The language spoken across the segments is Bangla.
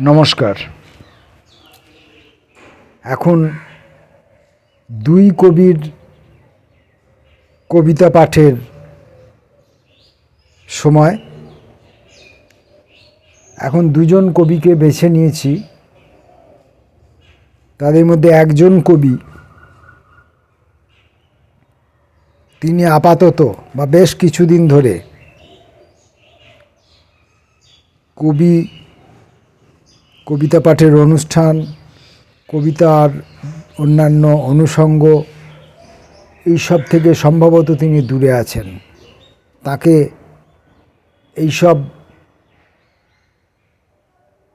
নমস্কার। এখন দুই কবির কবিতা পাঠের সময়। এখন দুজন কবিকে বেছে নিয়েছি। তাদের মধ্যে একজন কবি, তিনি আপাতত বা বেশ কিছুদিন ধরে কবি কবিতা পাঠের অনুষ্ঠান, কবিতার অন্যান্য অনুষঙ্গ, এইসব থেকে সম্ভবত তিনি দূরে আছেন। তাকে এইসব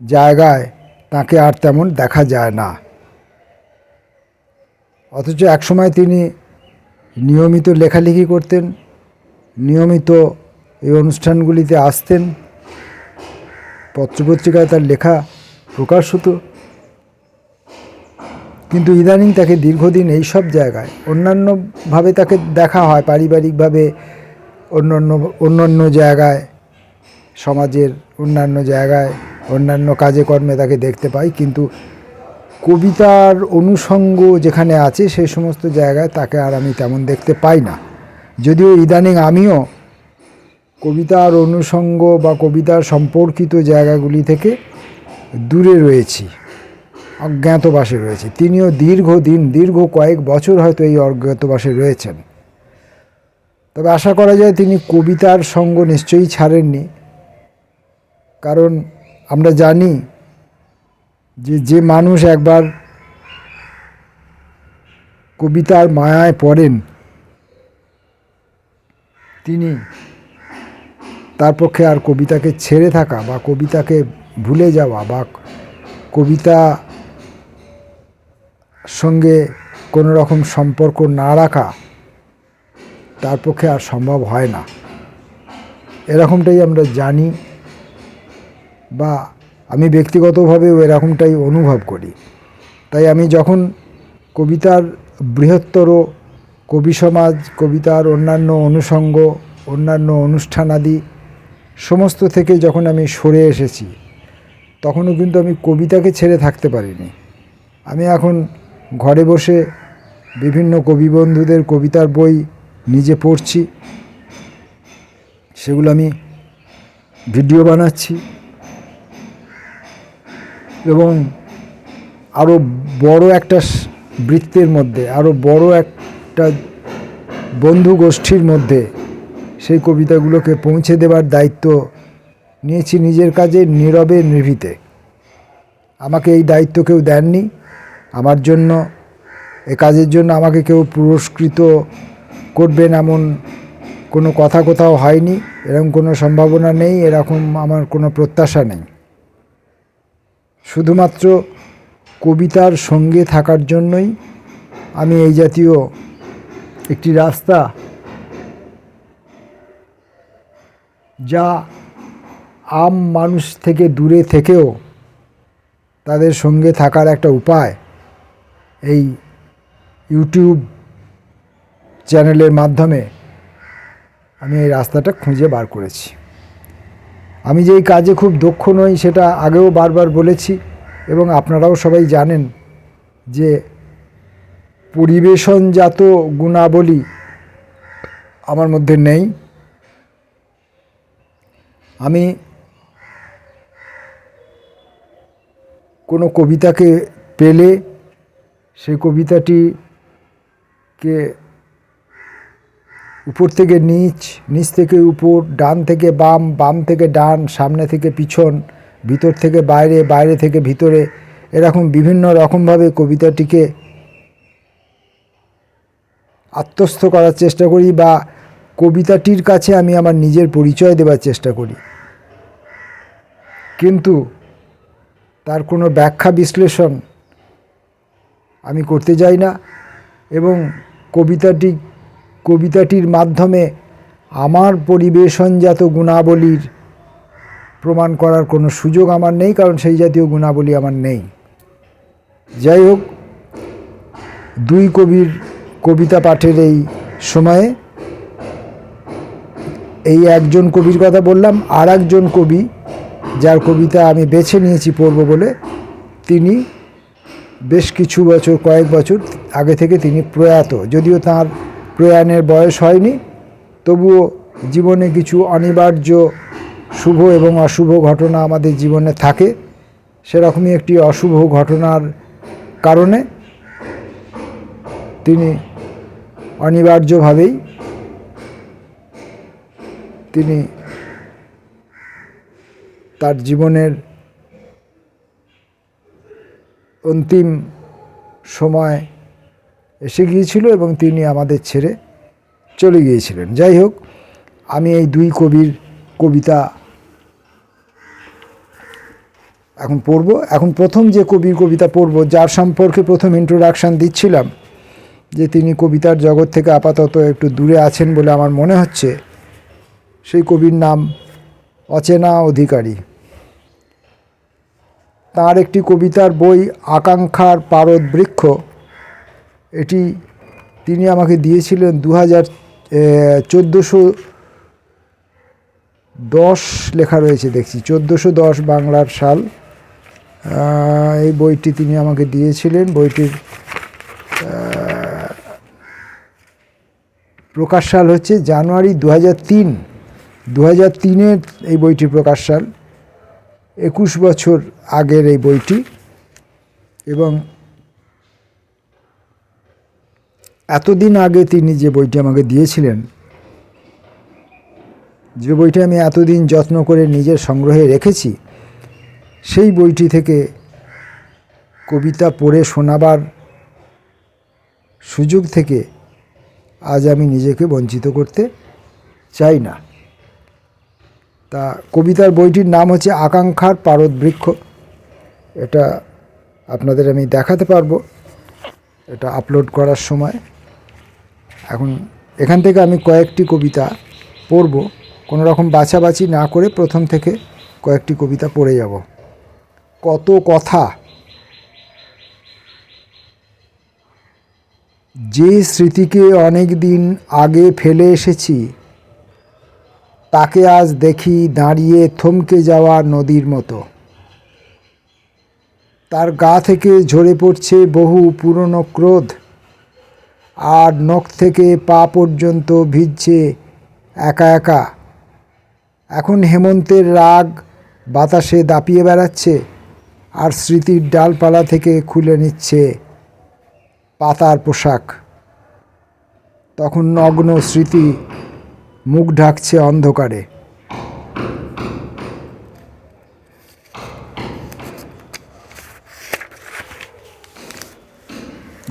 জায়গায় তাকে আর তেমন দেখা যায় না। অথচ একসময় তিনি নিয়মিত লেখালেখি করতেন, নিয়মিত এই অনুষ্ঠানগুলিতে আসতেন, পত্রপত্রিকায় তার লেখা প্রকাশ হতো কিন্তু ইদানিং তাকে দীর্ঘদিন এই সব জায়গায় অন্যান্যভাবে তাকে দেখা হয়, পারিবারিকভাবে অন্যান্য অন্যান্য জায়গায়, সমাজের অন্যান্য জায়গায়, অন্যান্য কাজে কর্মে তাকে দেখতে পাই। কিন্তু কবিতার অনুষঙ্গ যেখানে আছে সেই সমস্ত জায়গায় তাকে আর আমি তেমন দেখতে পাই না। যদিও ইদানিং আমিও কবিতার অনুষঙ্গ বা কবিতার সম্পর্কিত জায়গাগুলি থেকে দূরে রয়েছি, অজ্ঞাতবাসে রয়েছে। তিনিও দীর্ঘদিন, দীর্ঘ কয়েক বছর হয়তো এই অজ্ঞাতবাসে রয়েছেন। তবে আশা করা যায় তিনি কবিতার সঙ্গ নিশ্চয়ই ছাড়েননি। কারণ আমরা জানি যে যে মানুষ একবার কবিতার মায়ায় পড়েন, তিনি তার পক্ষে আর কবিতাকে ছেড়ে থাকা বা কবিতাকে ভুলে যাওয়া বা কবিতা সঙ্গে কোনো রকম সম্পর্ক না রাখা তার পক্ষে আর সম্ভব হয় না। এরকমটাই আমরা জানি বা আমি ব্যক্তিগতভাবেও এরকমটাই অনুভব করি। তাই আমি যখন কবিতার বৃহত্তর কবি সমাজ, কবিতার অন্যান্য অনুষঙ্গ, অন্যান্য অনুষ্ঠানাদি সমস্ত থেকে যখন আমি সরে এসেছি তখনও কিন্তু আমি কবিতাকে ছেড়ে থাকতে পারিনি। আমি এখন ঘরে বসে বিভিন্ন কবি বন্ধুদের কবিতার বই নিজে পড়ছি। সেগুলো আমি ভিডিও বানাচ্ছি। এবং আরও বড় একটা বৃত্তের মধ্যে আরও বড় একটা বন্ধু গোষ্ঠীর মধ্যে সেই কবিতাগুলোকে পৌঁছে দেবার দায়িত্ব নিয়েছি নিজের কাজে নীরবে নিভৃতে। আমাকে এই দায়িত্ব কেউ দেননি। আমার জন্য, এ কাজের জন্য আমাকে কেউ পুরস্কৃত করবেন এমন কোনো কথা কোথাও হয়নি। এরকম কোনো সম্ভাবনা নেই, এরকম আমার কোনো প্রত্যাশা নেই। শুধুমাত্র কবিতার সঙ্গে থাকার জন্যই আমি এই জাতীয় একটি রাস্তা যা আম মানুষ থেকে দূরে থেকেও তাদের সঙ্গে থাকার একটা উপায় এই ইউটিউব চ্যানেলের মাধ্যমে আমি এই রাস্তাটা খুঁজে বার করেছি। আমি যে কাজে খুব দক্ষ নই সেটা আগেও বারবার বলেছি এবং আপনারাও সবাই জানেন যে পরিবেশনজাত গুণাবলী আমার মধ্যে নেই। আমি কোনো কবিতাকে পেলে সেই কবিতাটিকে উপর থেকে নিচ নিচ থেকে উপর, ডান থেকে বাম বাম থেকে ডান, সামনে থেকে পিছন, ভিতর থেকে বাইরে বাইরে থেকে ভিতরে, এরকম বিভিন্ন রকমভাবে কবিতাটিকে আত্মস্থ করার চেষ্টা করি বা কবিতাটির কাছে আমি আমার নিজের পরিচয় দেওয়ার চেষ্টা করি। কিন্তু তার কোনো ব্যাখ্যা বিশ্লেষণ আমি করতে যাই না এবং কবিতাটি, কবিতাটির মাধ্যমে আমার পরিবেশনজাত গুণাবলীর প্রমাণ করার কোনো সুযোগ আমার নেই, কারণ সেই জাতীয় গুণাবলী আমার নেই। যাই হোক, দুই কবির কবিতা পাঠের এই সময়ে এই একজন কবির কথা বললাম আর একজন কবি যার কবিতা আমি বেছে নিয়েছি পড়ব বলে, তিনি বেশ কিছু বছর, কয়েক বছর আগে থেকে তিনি প্রয়াত। যদিও তার প্রয়াণের বয়স হয়নি, তবুও জীবনে কিছু অনিবার্য শুভ এবং অশুভ ঘটনা আমাদের জীবনে থাকে। সেরকমই একটি অশুভ ঘটনার কারণে তিনি অনিবার্যভাবেই তিনি তার জীবনের অন্তিম সময় এসে গিয়েছিল এবং তিনি আমাদের ছেড়ে চলে গিয়েছিলেন। যাই হোক, আমি এই দুই কবির কবিতা এখন পড়ব। এখন প্রথম যে কবির কবিতা পড়ব, যার সম্পর্কে প্রথম ইন্ট্রোডাকশান দিচ্ছিলাম, যে তিনি কবিতার জগৎ থেকে আপাতত একটু দূরে আছেন বলে আমার মনে হচ্ছে, সেই কবির নাম অচেনা অধিকারী। তার একটি কবিতার বই, আকাঙ্ক্ষার পারদ বৃক্ষ এটি তিনি আমাকে দিয়েছিলেন দু হাজার চোদ্দোশো দশ লেখা রয়েছে দেখছি, চোদ্দোশো দশ বাংলার সাল। এই বইটি তিনি আমাকে দিয়েছিলেন। বইটির প্রকাশ সাল হচ্ছে জানুয়ারি দু হাজার তিন। দু হাজার তিনের এই বইটির প্রকাশ সাল। একুশ বছর আগের এই বইটি এবং এতদিন আগে তিনি যে বইটি আমাকে দিয়েছিলেন, যে বইটি আমি এতদিন যত্ন করে নিজের সংগ্রহে রেখেছি, সেই বইটি থেকে কবিতা পড়ে শোনাবার সুযোগ থেকে আজ আমি নিজেকে বঞ্চিত করতে চাই না। তা কবিতার বইটির নাম হচ্ছে আকাঙ্ক্ষার পারদ বৃক্ষ এটা আপনাদের আমি দেখাতে পারব। এটা আপলোড করার সময়। এখন এখান থেকে আমি কয়েকটি কবিতা পড়ব। কোনো রকম বাছাবাছি না করে প্রথম থেকে কয়েকটি কবিতা পড়ে যাব। কত কথা। যে স্মৃতিকে অনেক দিন আগে ফেলে এসেছি তাকে আজ দেখি দাঁড়িয়ে থমকে যাওয়া নদীর মতো। তার গা থেকে ঝরে পড়ছে বহু পুরনো ক্রোধ। আর নখ থেকে পা পর্যন্ত ভিজছে একা একা। এখন হেমন্তের রাগ বাতাসে দাপিয়ে বেড়াচ্ছে আর স্মৃতির ডালপালা থেকে খুলে নিচ্ছে পাতার পোশাক। তখন নগ্ন স্মৃতি মুখ ঢাকছে অন্ধকারে।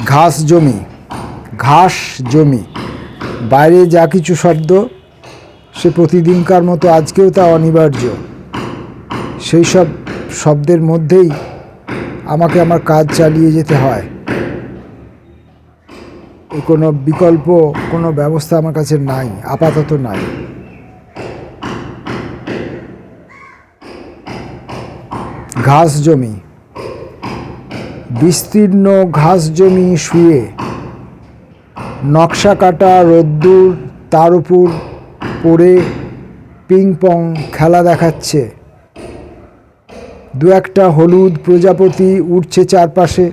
ঘাস জমি ঘাস জমি। বাইরে যা কিছু শব্দ, সে প্রতিদিনকার মতো আজকেও তা অনিবার্য। সেই সব শব্দের মধ্যেই আমাকে আমার কাজ চালিয়ে যেতে হয়। কোনো বিকল্প, কোনো ব্যবস্থা আমার কাছে নাই, আপাতত নাই। ঘাস জমি। বিস্তীর্ণ ঘাস জমি শুয়ে, নকশা কাটা রোদ্দুর তার উপর পড়ে পিং পং খেলা দেখাচ্ছে। দু একটা হলুদ প্রজাপতি উঠছে চারপাশে,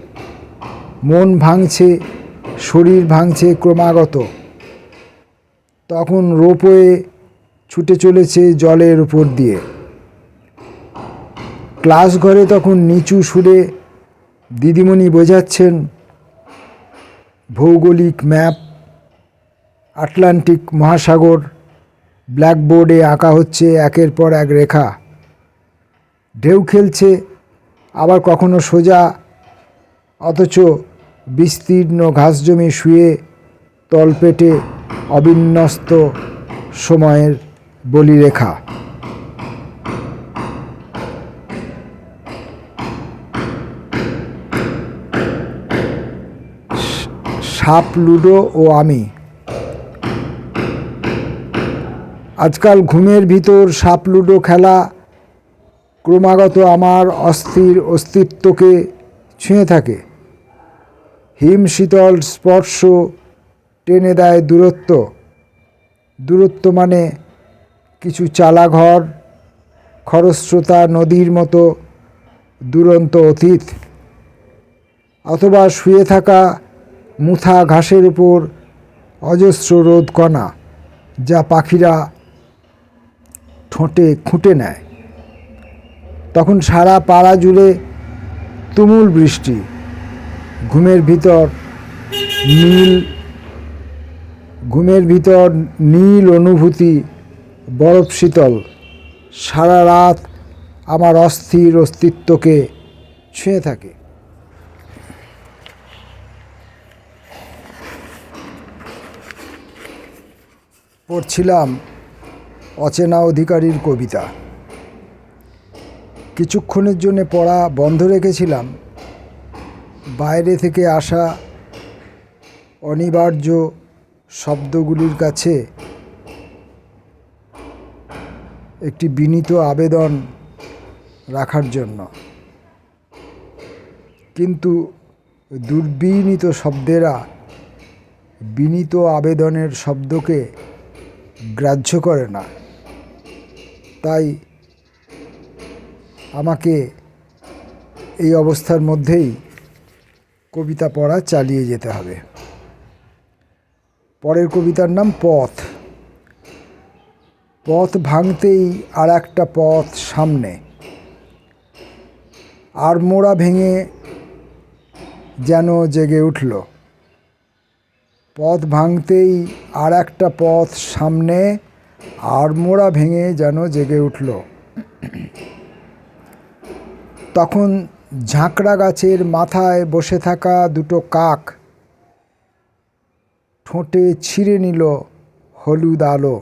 মন ভাঙছে শরীর ভাঙছে ক্রমাগত। তখন রোপওয়ে ছুটে চলেছে জলের উপর দিয়ে। ক্লাস ঘরে তখন নিচু সুরে দিদিমণি বোঝাচ্ছেন, ভৌগোলিক ম্যাপ, আটলান্টিক মহাসাগর, ব্ল্যাকবোর্ডে আঁকা হচ্ছে একের পর এক রেখা। ঢেউ খেলছে, আবার কখনো সোজা, অথচ বিস্তীর্ণ ঘাস জমি শুয়ে তলপেটে অবিন্যস্ত সময়ের বলিরেখা। সাপ, লুডো ও আমি। আজকাল ঘুমের ভিতর সাপ, লুডো খেলা ক্রমাগত আমার অস্থির অস্তিত্বকে ছুঁয়ে থাকে। হিম শীতল স্পর্শ টেনে দেয় দূরত্ব। দূরত্ব মানে কিছু চালাঘর, খরস্রোতা, নদীর মতো দুরন্ত অতীত। অথবা শুয়ে থাকা মুথা ঘাসের উপর অজস্র রোদ কণা যা পাখিরা ঠোঁটে খুঁটে নেয়। তখন সারা পাড়া জুড়ে তুমুল বৃষ্টি। ঘুমের ভিতর নীল, ঘুমের ভিতর নীল অনুভূতি, বরফ শীতল। সারা রাত আমার অস্থির অস্তিত্বকে ছুঁয়ে থাকে। পড়ছিলাম অচেনা অধিকারীর কবিতা। কিছুক্ষণের জন্য পড়া বন্ধ রেখেছিলাম। বাইরে থেকে আসা অনিবার্য শব্দগুলির কাছে একটি বিনীত আবেদন রাখার জন্য। কিন্তু দুর্বিনীত শব্দেরা বিনীত আবেদনের শব্দকে গ্রাহ্য করে না। তাই আমাকে এই অবস্থার মধ্যেই কবিতা পড়া চালিয়ে যেতে হবে। পরের কবিতার নাম পথ। পথ ভাঙতেই আর একটা পথ সামনে। আর মোড়া ভেঙে যেন জেগে উঠল। পথ ভাঙতেই আর একটা পথ সামনে, আর মোড়া ভেঙে যেন জেগে উঠল। তখন ঝাঁকড়া গাছের মাথায় বসে থাকা দুটো কাক ঠোঁটে ছিঁড়ে নিল হলুদ আলো।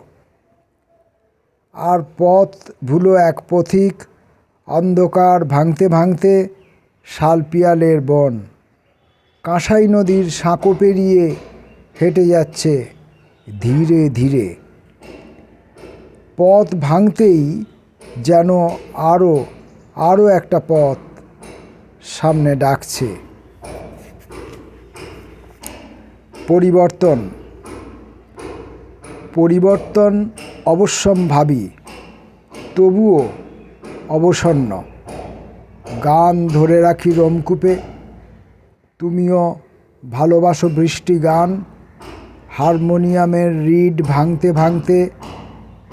আর পথ ভুলো এক পথিক, অন্ধকার ভাঙতে ভাঙতে শালপিয়ালের বন। কাঁসাই নদীর সাঁকো পেরিয়ে হেঁটে যাচ্ছে ধীরে ধীরে। পথ ভাঙতেই যেন আরও আরও একটা পথ। সামনে ডাকছে। পরিবর্তন। পরিবর্তন অবশ্যম্ভাবী, তবুও অবসন্ন। গান ধরে রাখি রমকূপে। তুমিও ভালোবাসো বৃষ্টি গান। হারমোনিয়ামের রিড ভাঙতে ভাঙতে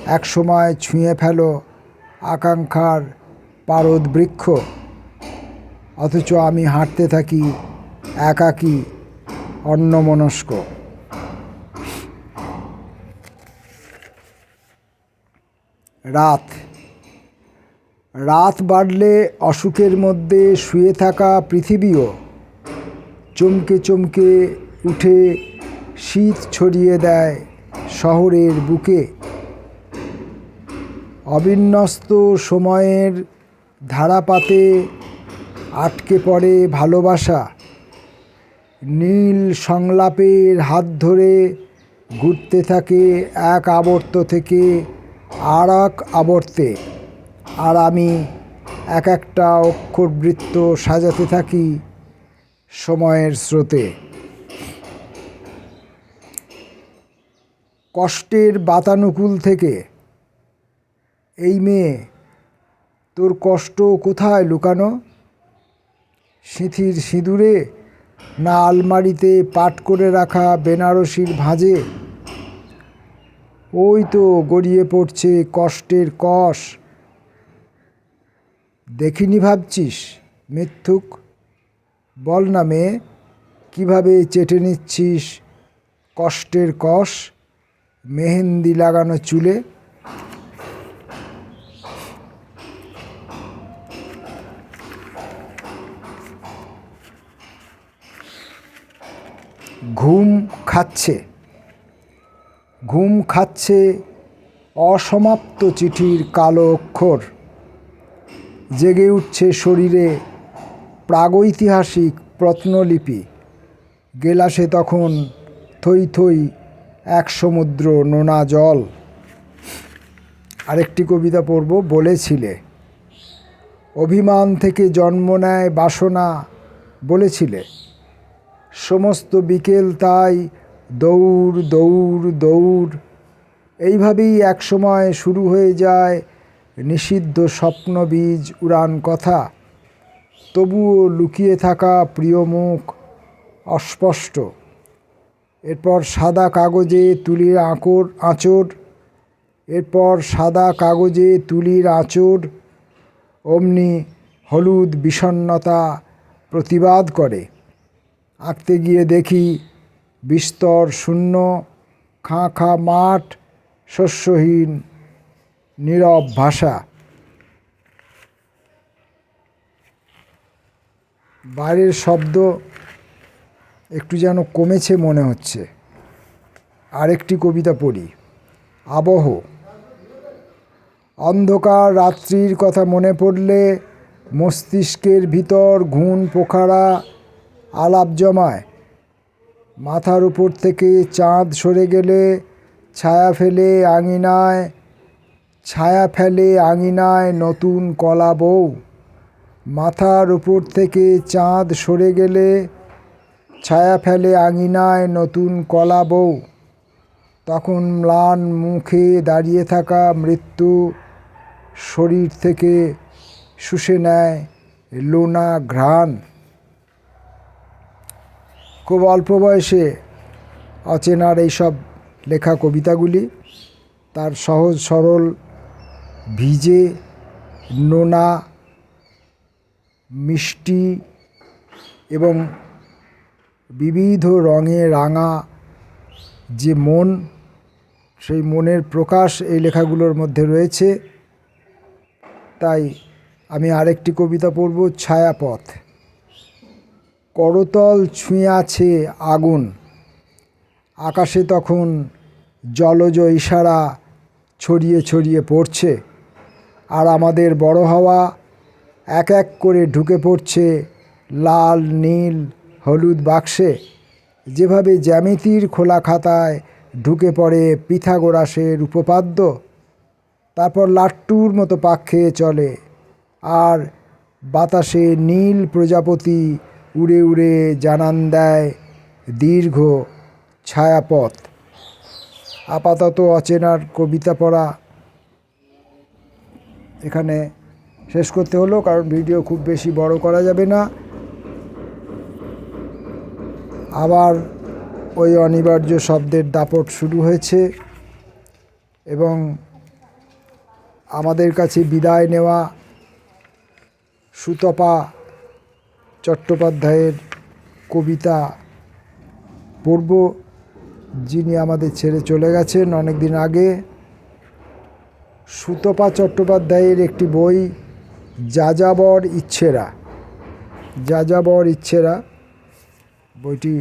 একসময় ছুঁয়ে ফেলো আকাঙ্ক্ষার পারদ বৃক্ষ। অথচ আমি হাঁটতে থাকি একাকী, অন্যমনস্ক। রাত। রাত বাড়লে অসুখের মধ্যে শুয়ে থাকা পৃথিবীও চমকে চমকে উঠে শীত ছড়িয়ে দেয় শহরের বুকে। অবিন্যস্ত সময়ের ধারাপাতে আটকে পড়ে ভালোবাসা। নীল সংলাপের হাত ধরে ঘুরতে থাকে এক আবর্ত থেকে আর এক আবর্তে। আর আমি এক একটা অক্ষরবৃত্ত সাজাতে থাকি সময়ের স্রোতে। কষ্টের বাতানুকূল থেকে, এই মেয়ে, তোর কষ্ট কোথায় লুকানো? সিঁথির সিঁদুরে, না আলমারিতে পাট করে রাখা বেনারসির ভাঁজে। ওই তো গড়িয়ে পড়ছে কষ্টের কষ। দেখিনি ভাবছিস, মিথ্যুক? বল না মেয়ে, কীভাবে চেটে নিচ্ছিস কষ্টের কষ? মেহেন্দি লাগানো চুলে? ঘুম খাচ্ছে। ঘুম খাচ্ছে অসমাপ্ত চিঠির কালো অক্ষর। জেগে উঠছে শরীরে প্রাগৈতিহাসিক প্রত্নলিপি। গেলাসে তখন থই থই এক সমুদ্র নোনা জল। আরেকটি কবিতা পড়ব, বলেছিলে। অভিমান থেকে জন্ম নেয় বাসনা, বলেছিলে। সমস্ত বিকেল তাই দৌড় দৌড় দৌড়। এইভাবেই একসময় শুরু হয়ে যায় নিষিদ্ধ স্বপ্নবীজ উড়ান কথা। তবুও লুকিয়ে থাকা প্রিয় মুখ অস্পষ্ট। এরপর সাদা কাগজে তুলির আঁকর আঁচড়। এরপর সাদা কাগজে তুলির আঁচড়। অমনি হলুদ বিষণ্ণতা প্রতিবাদ করে। আঁকতে গিয়ে দেখি বিস্তর, শূন্য, খাঁ খাঁ, মাঠ, শস্যহীন, নীরব ভাষা। বাইরের শব্দ একটু যেন কমেছে মনে হচ্ছে। আরেকটি কবিতা পড়ি। আবহ। অন্ধকার রাত্রির কথা মনে পড়লে মস্তিষ্কের ভিতর ঘুণ পোখারা আলাপ জমায়। মাথার উপর থেকে চাঁদ সরে গেলে ছায়া ফেলে আঙিনায়, ছায়া ফেলে আঙিনায় নতুন কলা বউ। মাথার উপর থেকে চাঁদ সরে গেলে ছায়া ফেলে আঙিনায় নতুন কলা বউ। তখন ম্লান মুখে দাঁড়িয়ে থাকা মৃত্যু শরীর থেকে শুষে নেয় লোনা ঘ্রাণ। খুব অল্প বয়সে অচেনার এইসব লেখা কবিতাগুলি, তার সহজ সরল ভিজে নোনা মিষ্টি এবং বিবিধ রঙে রাঙা যে মন, সেই মনের প্রকাশ এই লেখাগুলোর মধ্যে রয়েছে। তাই আমি আরেকটি কবিতা পড়ব, ছায়াপথ। করতল ছুঁয়ে আছে আগুন। আকাশে তখন জলজ ইশারা ছড়িয়ে ছড়িয়ে পড়ছে আর আমাদের বড় হওয়া এক এক করে ঢুকে পড়ছে লাল, নীল, হলুদ বাক্সে। যেভাবে জ্যামিতির খোলা খাতায় ঢুকে পড়ে পিথাগোরাসের উপপাদ্য, তারপর লাট্টুর মতো পাক খেয়ে চলে। আর বাতাসে নীল প্রজাপতি উড়ে উড়ে জানান দেয় দীর্ঘ ছায়াপথ। আপাতত অচেনার কবিতা পড়া এখানে শেষ করতে হলো, কারণ ভিডিও খুব বেশি বড় করা যাবে না। আবার ওই অনিবার্য শব্দের দাপট শুরু হয়েছে এবং আমাদের কাছে বিদায় নেওয়া সুতপা চট্টোপাধ্যায়ের কবিতা পড়ব, যিনি আমাদের ছেড়ে চলে গেছেন অনেক দিন আগে। সুতপা চট্টোপাধ্যায়ের একটি বই, যাযাবর ইচ্ছেরা। যাযাবর ইচ্ছেরা। বইটি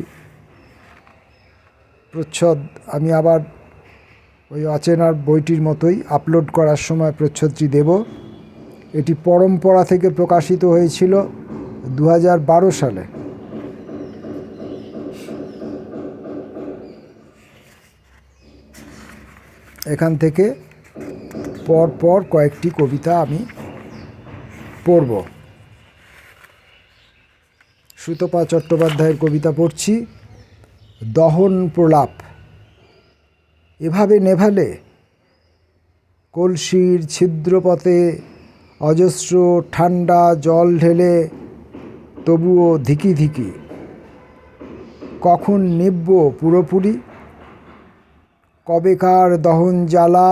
প্রচ্ছদ, আমি আবার ওই অচেনার বইটির মতোই আপলোড করার সময় প্রচ্ছদটি দেব। এটি পরম্পরা থেকে প্রকাশিত হয়েছিল। দু হাজার বারো সালে। এখান থেকে পর পর কয়েকটি কবিতা আমি পড়ব। সুতপা চট্টোপাধ্যায়ের কবিতা পড়ছি, দহন প্রলাপ। এভাবে নেভালে কলসির ছিদ্রপথে অজস্র ঠান্ডা জল ঢেলে তবুও ধিকি ধিকি, কখন নিব্য পুরোপুরি? কবেকার দহন জ্বালা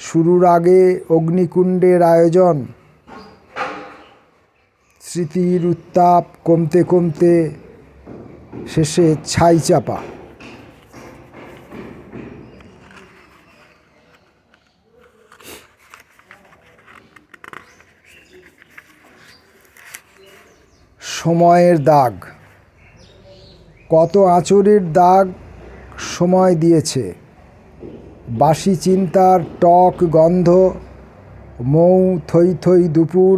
শুরুর আগে অগ্নিকুণ্ডের আয়োজন? স্মৃতির উত্তাপ কমতে কমতে শেষে ছাই চাপা। সময়ের দাগ। কত আঁচড়ের দাগ সময় দিয়েছে। বাসি চিন্তার টক গন্ধ, মৌ থই থই দুপুর,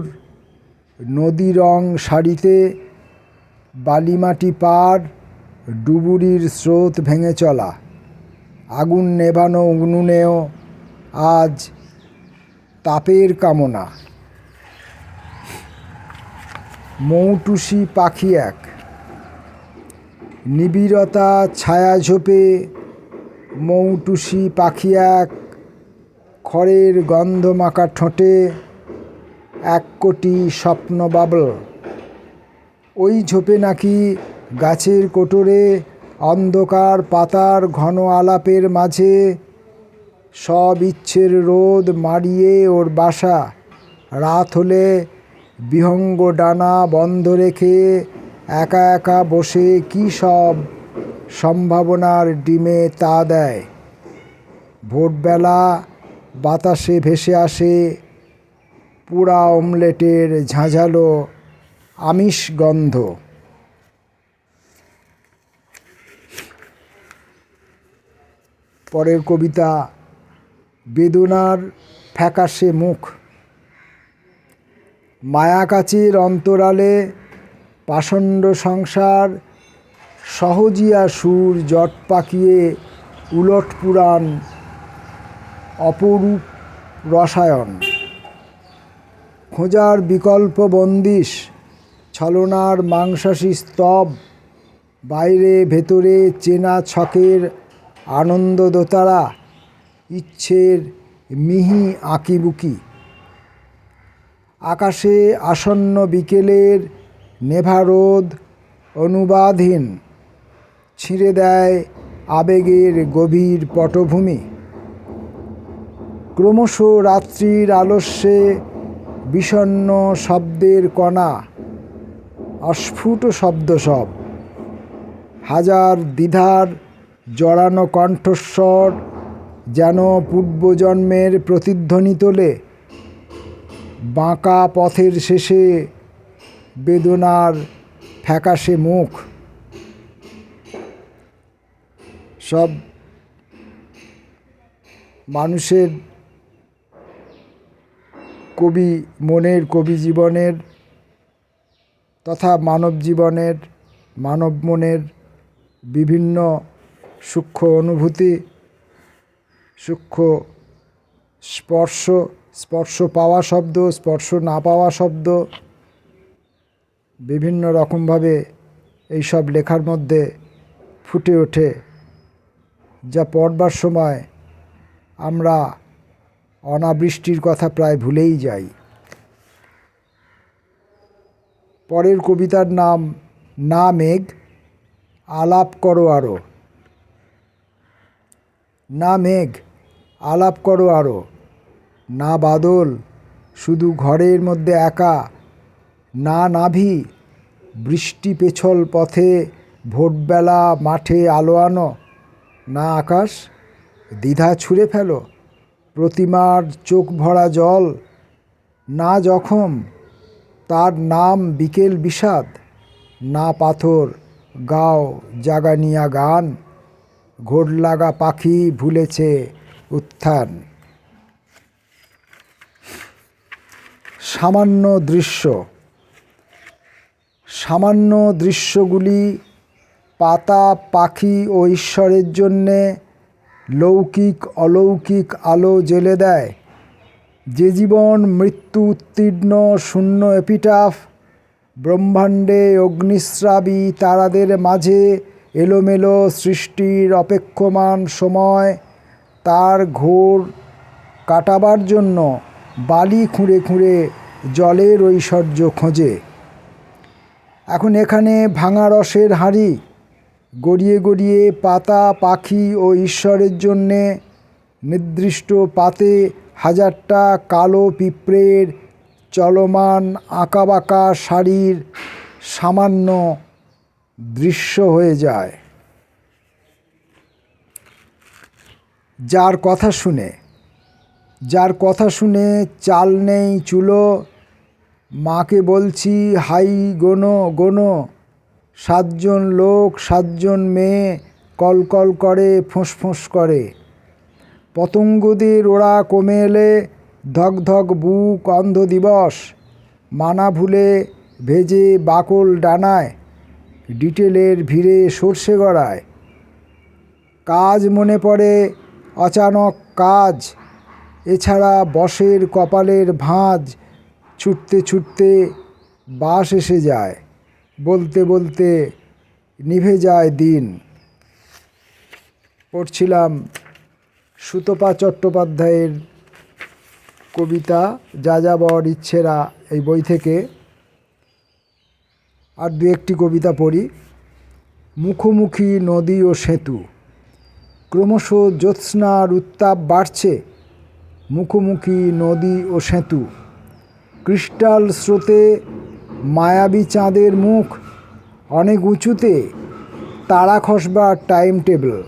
নদী রং শাড়িতে বালিমাটি পার, ডুবুরির স্রোত ভেঙে চলা। আগুন নেভানো উনুনেও আজ তাপের কামনা। মৌটুসি পাখি এক। নিবিড়তা ছায়া ঝোপে মৌটুসি পাখি এক। খড়ের গন্ধ মাখা ঠোঁটে এক কোটি স্বপ্ন বাবল। ওই ঝোপে নাকি গাছের কোটরে অন্ধকার পাতার ঘন আলাপের মাঝে সব ইচ্ছের রোদ মারিয়ে ওর বাসা। রাত হলে বিহঙ্গ ডানা বন্ধ রেখে একা একা বসে কী সব সম্ভাবনার ডিমে তা দেয়? ভোরবেলা বাতাসে ভেসে আসে পুরা অমলেটের ঝাঁঝালো আমিষ গন্ধ। পরের কবিতা, বেদনার ফ্যাকাশে মুখ। মায়াকাচির অন্তরালে পাষণ্ড সংসার, সহজিয়া সুর জট পাকিয়ে উলট পুরাণ, অপরূপ রসায়ন। খোঁজার বিকল্প বন্দিশ, ছলনার মাংসাশী স্তব, বাইরে ভেতরে চেনা ছকের আনন্দ দোতারা ইচ্ছের মিহি আঁকিবুকি। আকাশে আসন্ন বিকেলের নেভারোদ অনুবাদহীন ছিঁড়ে দেয় আবেগের গভীর পটভূমি। ক্রমশ রাত্রির আলস্যে বিষণ্ন শব্দের কণা, অস্ফুট শব্দ সব, হাজার দ্বিধার জড়ানো কণ্ঠস্বর যেন পূর্বজন্মের প্রতিধ্বনি তোলে। বাঁকা পথের শেষে বেদনার ফ্যাকাশে মুখ। সব মানুষের কবি, মনের কবি জীবনের তথা মানব জীবনের, মানব মনের বিভিন্ন সূক্ষ্ম অনুভূতি, সূক্ষ্ম স্পর্শ স্পর্শ পাওয়া শব্দ, স্পর্শ না পাওয়া শব্দ, বিভিন্ন রকমভাবে এইসব লেখার মধ্যে ফুটে ওঠে, যা পড়বার সময় আমরা অনাবৃষ্টির কথা প্রায় ভুলেই যাই। পরের কবিতার নাম, না মেঘ, আলাপ করো আরও। না মেঘ, আলাপ করো আরও। না বাদল, শুধু ঘরের মধ্যে একা। না নাভি, বৃষ্টি পেছল পথে ভোরবেলা মাঠে আলো আনো। না আকাশ, দ্বিধা ছুঁড়ে ফেলো, প্রতিমার চোখ ভরা জল। না জখম, তার নাম বিকেল বিষাদ। না পাথর, গাও জাগানিয়া গান। ঘোর লাগা পাখি ভুলেছে উত্থান। সামান্য দৃশ্য। সামান্য দৃশ্যগুলি পাতা, পাখি ও ঈশ্বরের জন্যে লৌকিক, অলৌকিক আলো জেলে দেয়। যে জীবন মৃত্যু, উত্তীর্ণ, শূন্য এপিটাফ, ব্রহ্মাণ্ডে অগ্নিস্রাবী তারাদের মাঝে এলোমেলো সৃষ্টির অপেক্ষমান সময় তার ঘোর কাটাবার জন্য বালি খুঁড়ে খুঁড়ে জলের ঐশ্বর্য খোঁজে। এখন এখানে ভাঙা রসের হাঁড়ি। গড়িয়ে গড়িয়ে পাতা, পাখি ও ঈশ্বরের জন্যে নির্দিষ্ট পাতে হাজারটা কালো পিঁপড়ের চলমান আঁকাবাঁকা শাড়ির সামান্য দৃশ্য হয়ে যায়। যার কথা শুনে, যার কথা শুনে চাল নেই, চুলো মাকে বলছি, হাই গোনো গোনো। সাতজন লোক, সাতজন মেয়ে কলকল করে, ফোঁস করে। পতঙ্গদের ওরা কমে এলে ধক বুক অন্ধ দিবস। মানা ভুলে ভেজে বাকল ডানায়, ডিটেলের ভিড়ে সর্ষে গড়ায়। কাজ মনে পড়ে অচানক কাজ, এছাড়া বসের কপালের ভাঁজ। ছুটতে ছুটতে বাস এসে যায়। বলতে বলতে নিভে যায় দিন। পড়ছিলাম সুতপা চট্টোপাধ্যায়ের কবিতা, যা যা বর ইচ্ছেরা, এই বই থেকে। আর দু একটি কবিতা পড়ি। মুখোমুখি নদী ও সেতু। ক্রমশ জ্যোৎস্নার উত্তাপ বাড়ছে। মুখোমুখি নদী ও সেতু। ক্রিস্টাল স্রোতে মায়াবী চাঁদের মুখ, অনেক উঁচুতে তারা খসবার টাইম টেবিল,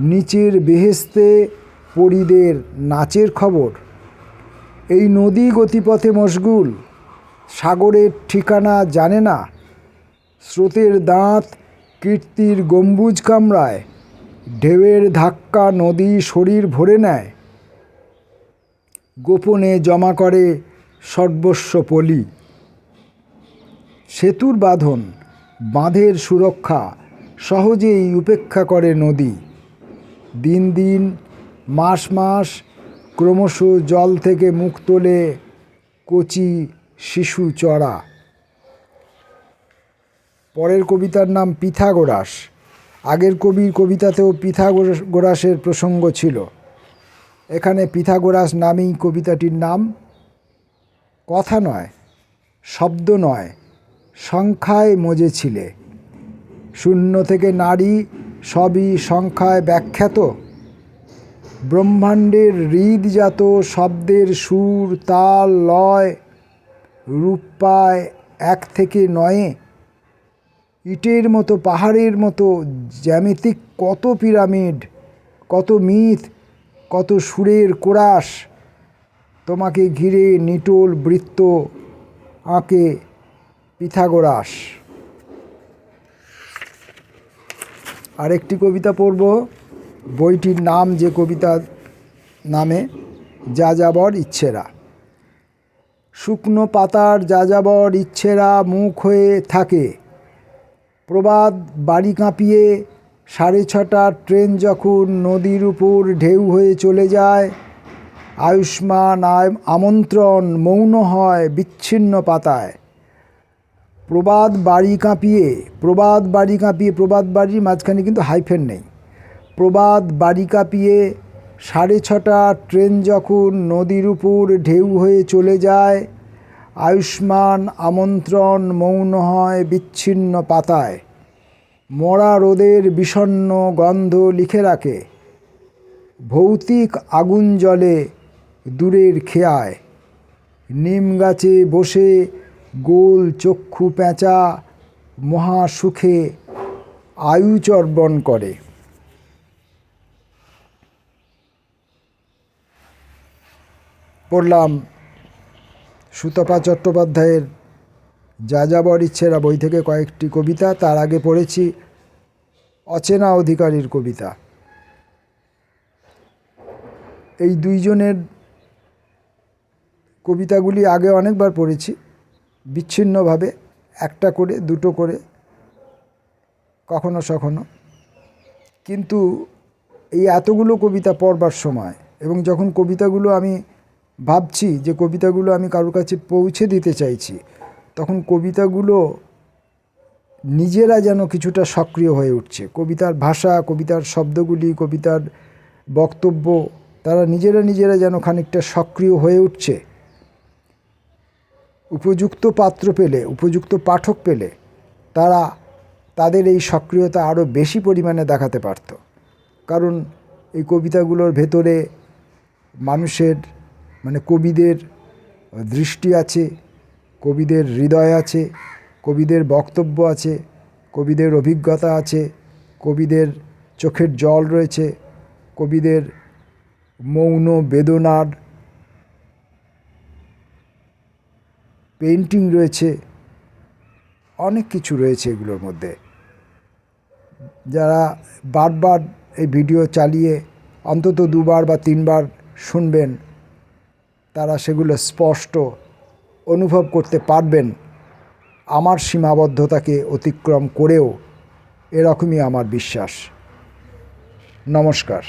নিচের বেহেস্তে পরিদের নাচের খবর। এই নদী গতিপথে মশগুল, সাগরের ঠিকানা জানে না। স্রোতের দাঁত কীর্তির গম্বুজ কামড়ায়, ঢেউয়ের ধাক্কা নদী শরীর ভরে নেয়। গোপনে জমা করে সর্বস্ব পলি। সেতুর বাঁধন, বাঁধের সুরক্ষা, সহজেই উপেক্ষা করে নদী। দিন দিন, মাস মাস, ক্রমশ জল থেকে মুখ তোলে কচি শিশু চড়া। পরের কবিতার নাম পিথাগোরাস। আগের কবির কবিতাতেও পিথাগোরাসের প্রসঙ্গ ছিল। এখানে পিথাগোরাস নামেই কবিতাটির নাম কথা নয়, শব্দ নয়, সংখ্যায় মজেছিলে। শূন্য থেকে নারী সবই সংখ্যায় ব্যাখ্যাত। ব্রহ্মাণ্ডের হৃদজাত শব্দের সুর, তাল, লয় রূপ পায় এক থেকে নয়ে। ইটের মতো, পাহাড়ের মতো, জ্যামিতিক কত পিরামিড, কত মিথ, কত সুরের কোরাস। তোমাকে ঘিরে নিটোল বৃত্ত আঁকে পিথাগোরাস। আরেকটি কবিতা পড়ব। বইটির নাম যে কবিতা নামে যা যাবর ইচ্ছেরা। শুকনো পাতার যাযাবর ইচ্ছেরা মুখ হয়ে থাকে। প্রবাদ বাড়ি কাঁপিয়ে সাড়ে ছটার ট্রেন যখন নদীর উপর ঢেউ হয়ে চলে যায় আয়ুষ্মান আয় আমন্ত্রণ, মৌন হয়, বিচ্ছিন্ন পাতায়। প্রবাদ বাড়ি কাঁপিয়ে, প্রবাদ বাড়ি কাঁপিয়ে, প্রবাদ বাড়ির মাঝখানে কিন্তু হাইফেন নেই। প্রবাদ বাড়ি কাঁপিয়ে সাড়ে ছটা ট্রেন যখন নদীর উপর ঢেউ হয়ে চলে যায়, আয়ুষ্মান আমন্ত্রণ, মৌন হয়, বিচ্ছিন্ন পাতায়। মরা রোদের বিষণ্ন গন্ধ লিখে রাখে। ভৌতিক আগুন জলে দূরের খেয়ায়। নিম গাছে বসে গোল চক্ষু পেঁচা মহাসুখে আয়ু চর্বণ করে। পড়লাম সুতপা চট্টোপাধ্যায়ের যা যাবর ইচ্ছেরা বই থেকে কয়েকটি কবিতা, তার আগে পড়েছি অচেনা অধিকারীর কবিতা। এই দুইজনের কবিতাগুলি আগে অনেকবার পড়েছি, বিচ্ছিন্নভাবে, একটা করে, দুটো করে, কখনো সখনো। কিন্তু এই এতগুলো কবিতা পড়বার সময় এবং যখন কবিতাগুলো আমি ভাবছি যে কবিতাগুলো আমি কারোর কাছে পৌঁছে দিতে চাইছি, তখন কবিতাগুলো নিজেরা যেন কিছুটা সক্রিয় হয়ে উঠছে। কবিতার ভাষা, কবিতার শব্দগুলি, কবিতার বক্তব্য, তারা নিজেরা নিজেরা যেন খানিকটা সক্রিয় হয়ে উঠছে। উপযুক্ত পাত্র পেলে, উপযুক্ত পাঠক পেলে, তারা তাদের এই সক্রিয়তা আরও বেশি পরিমাণে দেখাতে পারত। কারণ এই কবিতাগুলোর ভেতরে মানুষের মানে কবিদের দৃষ্টি আছে, কবিদের হৃদয় আছে, কবিদের বক্তব্য আছে, কবিদের অভিজ্ঞতা আছে, কবিদের চোখের জল রয়েছে, কবিদের মৌন বেদনার পেন্টিং রয়েছে, অনেক কিছু রয়েছে এগুলোর মধ্যে। যারা বারবার এই ভিডিও চালিয়ে অন্তত দুবার বা তিনবার শুনবেন, তারা সেগুলো স্পষ্ট অনুভব করতে পারবেন। আমার সীমাবদ্ধতাকে অতিক্রম করেও এরকমই আমার বিশ্বাস। নমস্কার।